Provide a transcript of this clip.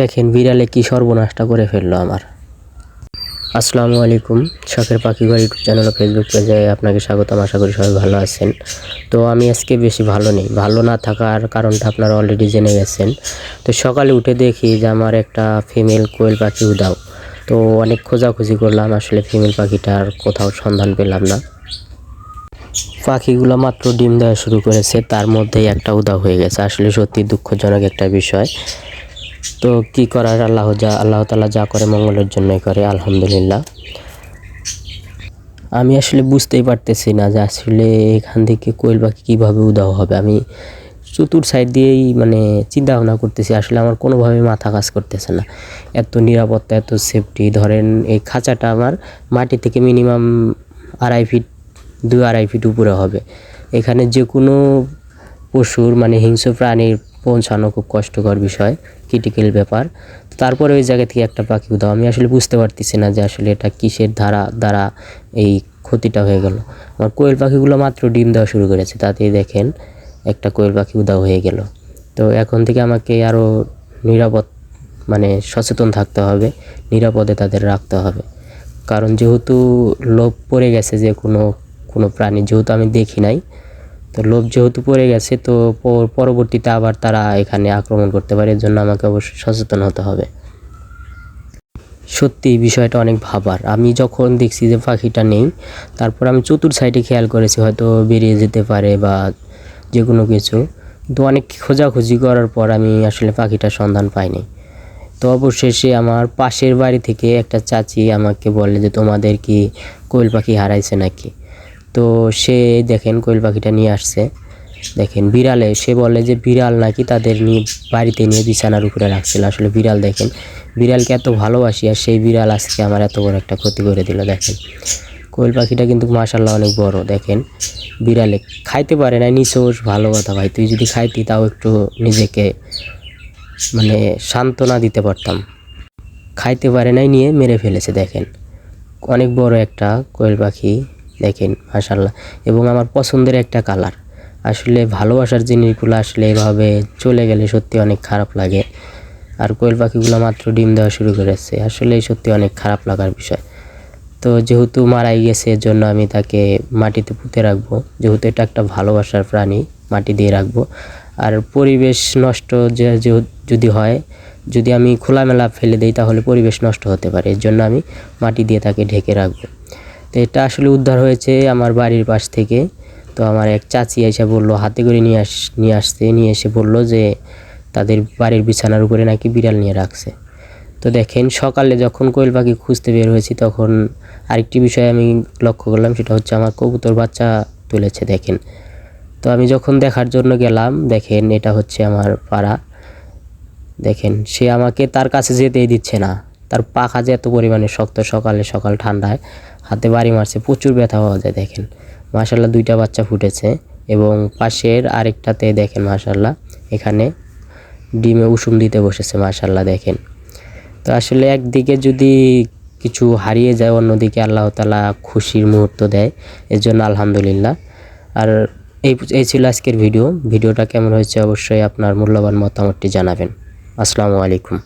দেখেন বিড়ালে কি সর্বনাশটা করে ফেলল আমার। আসসালামু আলাইকুম, শখের পাখি ঘর ইউটিউব চ্যানেল ফেসবুক পেজে আপনাকে স্বাগতম, আশা করি সবাই ভালো আছেন। তো আমি আজকে বেশি ভালো নেই, ভালো না থাকার কারণটা আপনারা অলরেডি জেনে গেছেন। তো সকালে উঠে দেখি যে আমার একটা ফিমেল কোয়েল পাখি উদাও তো অনেক খোঁজাখুঁজি করলাম, আসলে ফিমেল পাখিটার কোথাও সন্ধান পেলাম না। পাখিগুলো মাত্র ডিম দেওয়া শুরু করেছে, তার মধ্যেই একটা উদাও হয়ে গেছে। আসলে সত্যি দুঃখজনক একটা বিষয়। তো কি করার আল্লাহ যা, আল্লাহ তালা যা করে মঙ্গলের জন্যই করে, আলহামদুলিল্লাহ। আমি আসলে বুঝতেই পারতেছি না যে আসলে এখান থেকে কোয়েল পাখি কীভাবে উদাও হবে। আমি চতুর সাইড দিয়েই মানে চিন্তা ভাবনা করতেছি, আসলে আমার কোনোভাবে মাথা কাজ করতেছে না। এত নিরাপত্তা, এত সেফটি ধরেন এই খাঁচাটা আমার মাটি থেকে মিনিমাম আড়াই ফিট দুই আড়াই ফিট উপরে হবে। এখানে যে কোনো পশুর মানে হিংস্র প্রাণীর পৌঁছানো খুব কষ্টকর বিষয় ক্রিটিক্যাল ব্যাপার। তারপরে ওই জায়গা থেকে একটা পাখি উদাও আমি আসলে বুঝতে পারতেছি না যে আসলে এটা কিসের ধারা, দ্বারা এই ক্ষতিটা হয়ে গেল। আমার কোয়েল পাখিগুলো মাত্র ডিম দেওয়া শুরু করেছে, তাতেই দেখেন একটা কোয়েল পাখি উদাও হয়ে গেল। তো এখন থেকে আমাকে আরও নিরাপদ মানে সচেতন থাকতে হবে, নিরাপদে তাদের রাখতে হবে। কারণ যেহেতু লোভ পড়ে গেছে যে কোনো কোনো প্রাণী, যেহেতু আমি দেখি নাই তো লোভ যেহেতু পড়ে গেছে, তো পরবর্তীতে আবার তারা এখানে আক্রমণ করতে পারে, এর জন্য আমাকে অবশ্যই সচেতন হতে হবে। সত্যি বিষয়টা অনেক ভাবার। আমি যখন দেখছি যে পাখিটা নেই, তারপর আমি চতুর সাইডে খেয়াল করেছি, হয়তো বেরিয়ে যেতে পারে বা যে কোনো কিছু। কিন্তু অনেক খোঁজাখুঁজি করার পর আমি আসলে পাখিটার সন্ধান পাইনি। তো অবশেষে আমার পাশের বাড়ি থেকে একটা চাচি আমাকে বলে যে, তোমাদের কি কোয়েল পাখি হারাইছে নাকি? তো সে দেখেন কোয়েল পাখিটা নিয়ে আসছে। দেখেন বিড়ালে, সে বলে যে বিড়াল নাকি তাদের নিয়ে বাড়িতে নিয়ে বিছানার উপরে রাখছিল। আসলে বিড়াল দেখেন, বিড়ালকে এত ভালোবাসি আর সেই বিড়াল আজকে আমার এত বড় একটা ক্ষতি করে দিল, দেখেন। কোয়েল পাখিটা কিন্তু মাশাল্লাহ অনেক বড়, দেখেন। বিড়ালে খাইতে পারে না, নিচোষ, ভালো কথা ভাই। তুই যদি খাইতি তাও একটু নিজেকে মানে সান্ত্বনা দিতে পারতাম। খাইতে পারে নাই, নিয়ে মেরে ফেলেছে, দেখেন। অনেক বড় একটা কোয়েল পাখি। দেখেন মাশাল্লাহ এবং আমার পছন্দের একটা কালার। আসলে ভালোবাসার জিনিসগুলো আসলে এভাবে চলে গেলে সত্যি অনেক খারাপ লাগে। আর কোয়েল পাখিগুলো মাত্র ডিম দেওয়া শুরু করেছে। আসলে সত্যি অনেক খারাপ লাগার বিষয়। তো যেহেতু মারাই গেছে এর জন্য আমি তাকে মাটিতে পুঁতে রাখব। যেহেতু এটা একটা ভালোবাসার প্রাণী, মাটি দিয়ে রাখব। আর পরিবেশ নষ্ট যে, যদি হয়, যদি আমি খোলামেলা ফেলে দিই, তাহলে পরিবেশ নষ্ট হতে পারে। এর জন্য আমি মাটি দিয়ে তাকে ঢেকে রাখব। তো এটা আসলে উদ্ধার হয়েছে আমার বাড়ির পাশ থেকে। তো আমার এক চাচি এসে বলল, হাতে করে নিয়ে আস, নিয়ে আসতে, নিয়ে এসে বলল যে তাদের বাড়ির বিছানার উপরে নাকি বিড়াল নিয়ে রাখছে। তো দেখেন, সকালে যখন কোয়েল পাখি খুঁজতে বের হয়েছি তখন আরেকটি বিষয় আমি লক্ষ্য করলাম, সেটা হচ্ছে আমার কবুতর বাচ্চা তুলেছে, দেখেন। তো আমি যখন দেখার জন্য গেলাম, দেখেন এটা হচ্ছে আমার পাড়া। দেখেন, সে আমাকে তার কাছে যেতেই দিচ্ছে না। তার পাখা যে এত পরিমাণে শক্ত সকালে সকাল ঠান্ডায় হাতে বাড়ি মারছে, প্রচুর ব্যথা পাওয়া যায় দেখেন। মাশাল্লাহ দুইটা বাচ্চা ফুটেছে এবং পাশের আরেকটাতে দেখেন মাশাল্লাহ এখানে ডিমে উষুম দিতে বসেছে মাশাল্লাহ দেখেন। তো আসলে একদিকে যদি কিছু হারিয়ে যায়, অন্যদিকে আল্লাহ তালা খুশির মুহূর্ত দেয় এর জন্য আলহামদুলিল্লাহ। আর এই এই ছিল আজকের ভিডিও। ভিডিওটা কেমন হয়েছে অবশ্যই আপনার মূল্যবান মতামতটি জানাবেন। আসসালামু আলাইকুম।